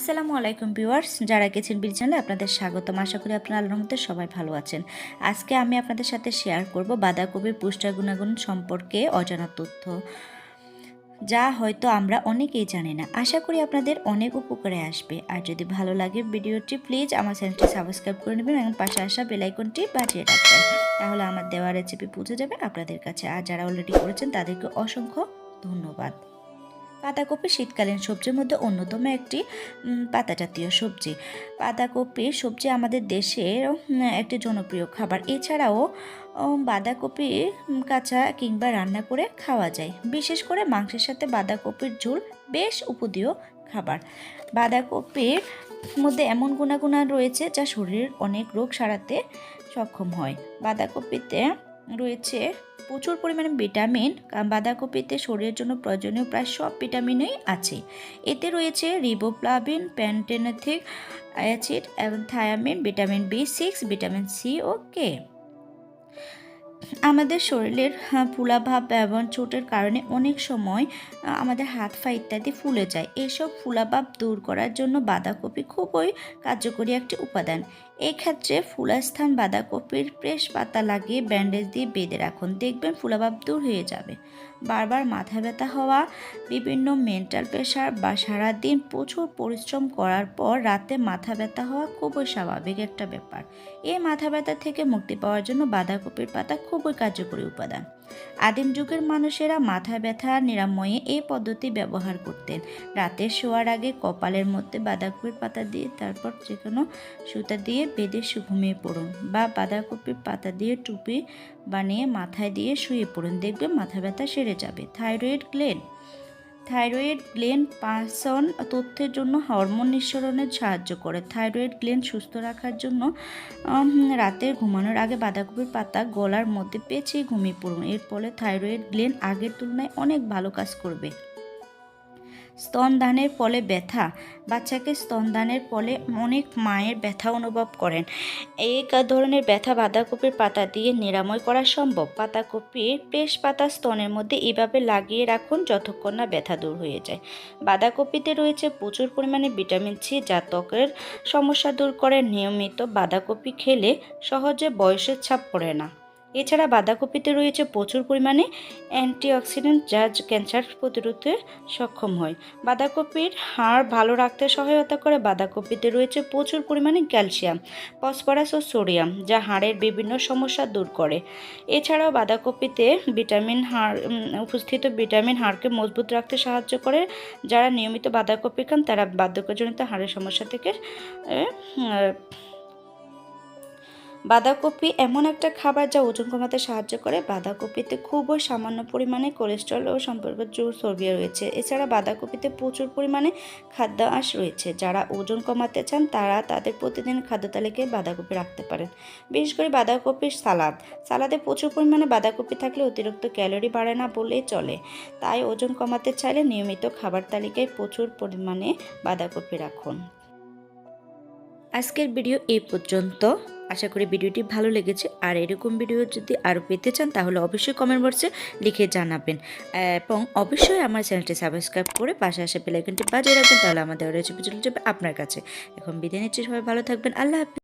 আসসালামু আলাইকুম ভিউয়ার্স, যারা গেছেন বিল চ্যানেলে আপনাদের স্বাগতম। আশা করি আপনারা আল্লাহর মধ্যে সবাই ভালো আছেন। আজকে আমি আপনাদের সাথে শেয়ার করব বাঁধাকপির পুষ্টার গুণাগুণ সম্পর্কে অজানা তথ্য। যা হয়তো আমরা অনেকেই জানি না। আশা করি আপনাদের অনেক উপকারে আসবে। আর যদি ভালো লাগে ভিডিওটি প্লিজ আমার চ্যানেলটি সাবস্ক্রাইব করে নেবেন এবং পাশে আসা বেলাইকনটি বাজিয়ে রাখবেন। তাহলে আমার দেওয়া রেসিপি পৌঁছে যাবে আপনাদের কাছে। আর যারা অলরেডি করেছেন, তাদেরকে অসংখ্য ধন্যবাদ। পাতাকপি শীতকালীন সবজির মধ্যে অন্যতম একটি পাতা জাতীয় সবজি। পাতাকপি সবজি আমাদের দেশের একটি জনপ্রিয় খাবার। এছাড়াও বাঁধাকপি কাঁচা কিংবা রান্না করে খাওয়া যায়। বিশেষ করে মাংসের সাথে বাঁধাকপির ঝোল বেশ উপদীয় খাবার। বাঁধাকপির মধ্যে এমন গুণাগুণ রয়েছে যা শরীরের অনেক রোগ সারাতে সক্ষম হয়। বাঁধাকপিতে রয়েছে প্রচুর পরিমাণে ভিটামিন বাঁধাকপিতে শরীরের জন্য প্রয়োজনীয় প্রায় সব ভিটামিনই আছে। এতে রয়েছে রিবোপ্লাভিন প্যান্টেনথিক অ্যাসিড এবং thiamine vitamin B six vitamin C ও কে আমাদের শরীরের হ্যাঁ, ফুলাভাব এবং চোটের কারণে অনেক সময় আমাদের হাত পা ইত্যাদি ফুলে যায়। এসব ফুলাভাব দূর করার জন্য বাঁধাকপি খুবই কার্যকরী একটি উপাদান। এক্ষেত্রে ক্ষেত্রে ফুলা স্থান বাঁধাকপির প্রেস পাতা লাগিয়ে ব্যান্ডেজ দিয়ে বেঁধে রাখুন। দেখবেন ফুলাভাব দূর হয়ে যাবে। বারবার মাথা ব্যথা হওয়া বিভিন্ন মেন্টাল প্রেশার বা সারাদিন প্রচুর পরিশ্রম করার পর রাতে মাথা ব্যথা হওয়া খুবই স্বাভাবিক একটা ব্যাপার। এই মাথা ব্যথা থেকে মুক্তি পাওয়ার জন্য বাঁধাকপির পাতা খুবই কার্যকরী উপাদান। আদিম যুগের মানুষেরা মাথা ব্যথা, নিরাময়ে এই পদ্ধতি ব্যবহার করতেন। রাতে শোয়ার আগে কপালের মধ্যে বাঁধাকপির পাতা দিয়ে, তারপর যে কোনো সুতা দিয়ে বেঁধে ঘুমিয়ে পড়ুন বা বাঁধাকপির পাতা দিয়ে টুপি বানিয়ে মাথায় দিয়ে শুয়ে পড়ুন। দেখবে মাথা ব্যথা সেরে যাবে। থাইরয়েড গ্ল্যান্ড থাইরয়েড গ্লেন পাসন তথ্যের জন্য হরমোন নিঃসরণে সাহায্য করে। থাইরয়েড গ্লেন সুস্থ রাখার জন্য রাতে ঘুমানোর আগে বাঁধাকপির পাতা গলার মধ্যে পেঁচিয়ে ঘুমিয়ে পড়ুন। এর ফলে থাইরয়েড গ্লেন আগের তুলনায় অনেক ভালো কাজ করবে। স্তনদানের ফলে ব্যথা। বাচ্চাকে স্তনদানের ফলে অনেক মায়ের ব্যথা অনুভব করেন। এই ধরনের ব্যথা বাঁধাকপির পাতা দিয়ে নিরাময় করা সম্ভব। পাতাকপির পেশ পাতা স্তনের মধ্যে এভাবে লাগিয়ে রাখুন যতক্ষণ না ব্যথা দূর হয়ে যায়। বাঁধাকপিতে রয়েছে প্রচুর পরিমাণে ভিটামিন সি যা ত্বকের সমস্যা দূর করে। নিয়মিত বাঁধাকপি খেলে সহজে বয়সের ছাপ পড়ে না। এছাড়া বাঁধাকপিতে রয়েছে প্রচুর পরিমাণে অ্যান্টিঅক্সিডেন্ট যা ক্যান্সার প্রতিরোধে সক্ষম হয়। বাঁধাকপির হাড় ভালো রাখতে সহায়তা করে। বাঁধাকপিতে রয়েছে প্রচুর পরিমাণে ক্যালসিয়াম, ফসফরাস ও সোডিয়াম যা হাড়ের বিভিন্ন সমস্যা দূর করে। এছাড়াও বাঁধাকপিতে ভিটামিন হাড় উপস্থিত ভিটামিন হাড়কে মজবুত রাখতে সাহায্য করে। যারা নিয়মিত বাঁধাকপি খান, তারা বার্ধক্যজনিত হাড়ের সমস্যা থেকে বাঁধাকপি এমন একটা খাবার যা ওজন কমাতে সাহায্য করে। বাঁধাকপিতে খুবই সামান্য পরিমাণে কোলেস্ট্রল ও সম্পর্ক চর্বি রয়েছে। এছাড়া বাঁধাকপিতে প্রচুর পরিমাণে খাদ্য আঁশ রয়েছে। যারা ওজন কমাতে চান, তারা তাদের প্রতিদিন খাদ্য তালিকায় বাঁধাকপি রাখতে পারেন। বিশেষ করে বাঁধাকপির সালাদ। সালাদে প্রচুর পরিমাণে বাঁধাকপি থাকলে অতিরিক্ত ক্যালোরি বাড়ে না বললেই চলে। তাই ওজন কমাতে চাইলে নিয়মিত খাবার তালিকায় প্রচুর পরিমাণে বাঁধাকপি রাখুন। আজকের ভিডিও এই পর্যন্ত। আশা করি ভিডিওটি ভালো লেগেছে। আর এরকম ভিডিও যদি আরও পেতে চান, তাহলে অবশ্যই কমেন্ট বক্সে লিখে জানাবেন। এবং অবশ্যই আমার চ্যানেলটি সাবস্ক্রাইব করে পাশে আসে বেলাইকনটি বাজিয়ে রাখবেন, তাহলে আমাদের রেসিপি চলে যাবে আপনার কাছে। এখন বিদায় নিচ্ছি, সবাই ভালো থাকবেন। আল্লাহ হাফিজ।